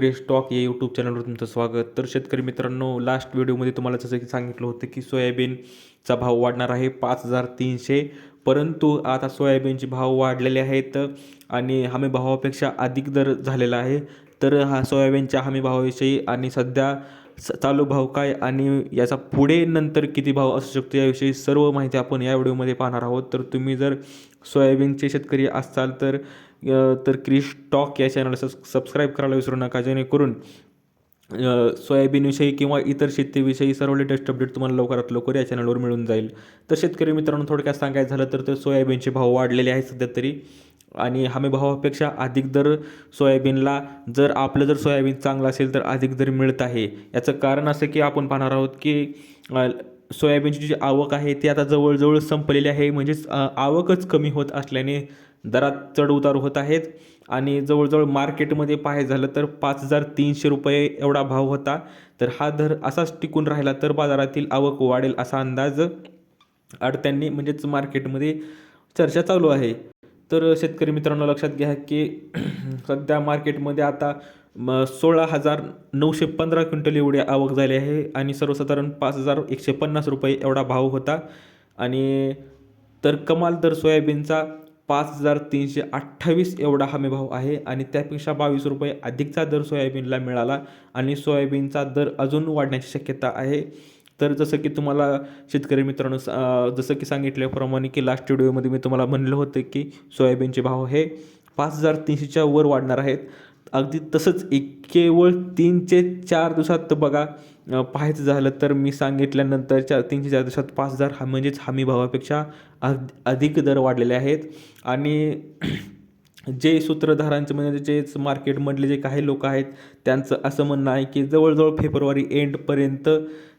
Press talk या YouTube चॅनलवर तुमचं स्वागत. तर शेतकरी मित्रांनो लास्ट व्हिडिओमध्ये तुम्हाला जसं की सांगितलं होतं की सोयाबीनचा भाव वाढणार आहे पाच हजार तीनशे. परंतु आता सोयाबीनचे भाव वाढलेले आहेत आणि हमी भावापेक्षा अधिक दर झालेला आहे. तर हा सोयाबीनच्या हमी भावाविषयी आणि सध्या स चालू भाव काय आणि याचा पुढे नंतर किती भाव असू शकतो याविषयी सर्व माहिती आपण या व्हिडिओमध्ये पाहणार आहोत. तर तुम्ही जर सोयाबीनचे शेतकरी असाल तर तर क्रिश टॉक या चॅनलला सब सबस्क्राईब करायला विसरू नका जेणेकरून सोयाबीनविषयी किंवा इतर शेतीविषयी सर्व लेटेस्ट अपडेट तुम्हाला लवकरात लवकर या चॅनलवर मिळून जाईल. तर शेतकरी मित्रांनो थोडक्यात सांगायचं झालं तर ते सोयाबीनचे भाव वाढलेले आहेत सध्या तरी. आणि हमी भावापेक्षा अधिक दर सोयाबीनला जर आपलं जर सोयाबीन चांगलं असेल तर अधिक दर मिळत आहे. याचं कारण असं की आपण पाहणार आहोत की सोयाबीनची जी आवक आहे ती आता जवळजवळ संपलेली आहे. म्हणजेच आवकच कमी होत असल्याने दरात चढउतार होत आहेत. आणि जवळजवळ मार्केटमध्ये पाहायचं झालं तर पाच हजार तीनशे रुपये एवढा भाव होता. तर हा दर असाच टिकून राहिला तर बाजारातील आवक वाढेल असा अंदाज अडत्यांनी म्हणजेच मार्केटमध्ये चर्चा चालू आहे. तर शेतकरी मित्रांनो लक्षात घ्या की सध्या मार्केटमध्ये आता म सोळा हजार नऊशे पंधरा क्विंटल एवढी आवक झाली आहे आणि सर्वसाधारण पाच हजार एकशे पन्नास रुपये एवढा भाव होता. आणि तर कमाल दर सोयाबीनचा पाच हजार तीनशे अठ्ठावीस एवढा हमी भाव आहे आणि त्यापेक्षा बावीस रुपये अधिकचा दर सोयाबीनला मिळाला आणि सोयाबीनचा दर अजून वाढण्याची शक्यता आहे. तर जसं की तुम्हाला शेतकरी मित्रांनो जसं की सांगितल्याप्रमाणे की लास्ट व्हिडिओमध्ये मी तुम्हाला म्हणलं होतं की सोयाबीनचे भाव हे पाच हजार तीनशेच्या वर वाढणार आहेत. अगदी तसंच एक केवळ तीन ते चार दिवसात बघा पाहायचं झालं तर मी सांगितल्यानंतर चार तीनशे चार दिवसात पाच हजार हा म्हणजेच हमी भावापेक्षा अध अधिक दर वाढलेले आहेत. आणि जे सूत्रधारांचे म्हणजे जेच मार्केटमधले जे काही लोक आहेत त्यांचं असं म्हणणं आहे की जवळजवळ फेब्रुवारी एंडपर्यंत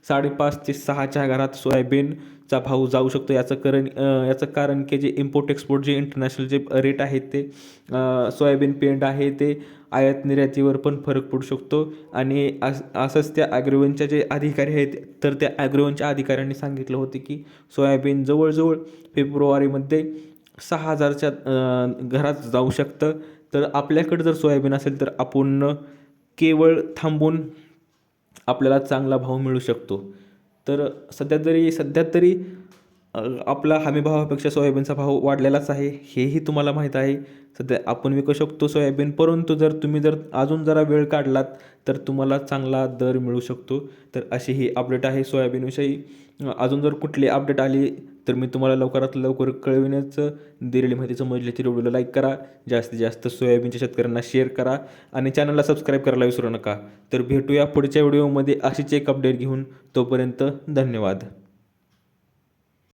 साडेपाच ते सहाच्या घरात सोयाबीन चा भाव जाऊ शकतो. याचं करण याचं कारण की जे इम्पोर्ट एक्सपोर्ट जे इंटरनॅशनल जे रेट आहेत ते सोयाबीन पेंड आहे ते आयात निर्यातीवर पण फरक पडू शकतो. आणि अस असंच त्या ॲग्रोवनच्या जे अधिकारी आहेत तर त्या ॲग्रोवनच्या अधिकाऱ्यांनी सांगितलं होतं की सोयाबीन जवळजवळ फेब्रुवारीमध्ये सहा हजारच्या घरात जाऊ शकतं. तर आपल्याकडं जर सोयाबीन असेल तर आपण केवळ थांबून आपल्याला चांगला भाव मिळू शकतो. तर सध्या तरी सध्या तरी आपला हमीभावापेक्षा सोयाबीनचा भाव वाढलेलाच आहे हेही तुम्हाला माहीत आहे. सध्या आपण विकू शकतो सोयाबीन परंतु जर तुम्ही जर अजून जरा वेळ काढलात तर तुम्हाला चांगला दर मिळू शकतो. तर अशी ही अपडेट आहे सोयाबीनविषयी. अजून जर कुठली अपडेट आली तर मी तुम्हाला लवकरात लवकर कळविण्याचं दिलेली माहिती समजली तर व्हिडिओला लाईक करा. जास्तीत जास्त सोयाबीनच्या शेतकऱ्यांना शेअर करा. आणि चॅनलला सबस्क्राईब करायला विसरू नका. तर भेटूया पुढच्या व्हिडिओमध्ये अशीच एक अपडेट घेऊन. तोपर्यंत धन्यवाद.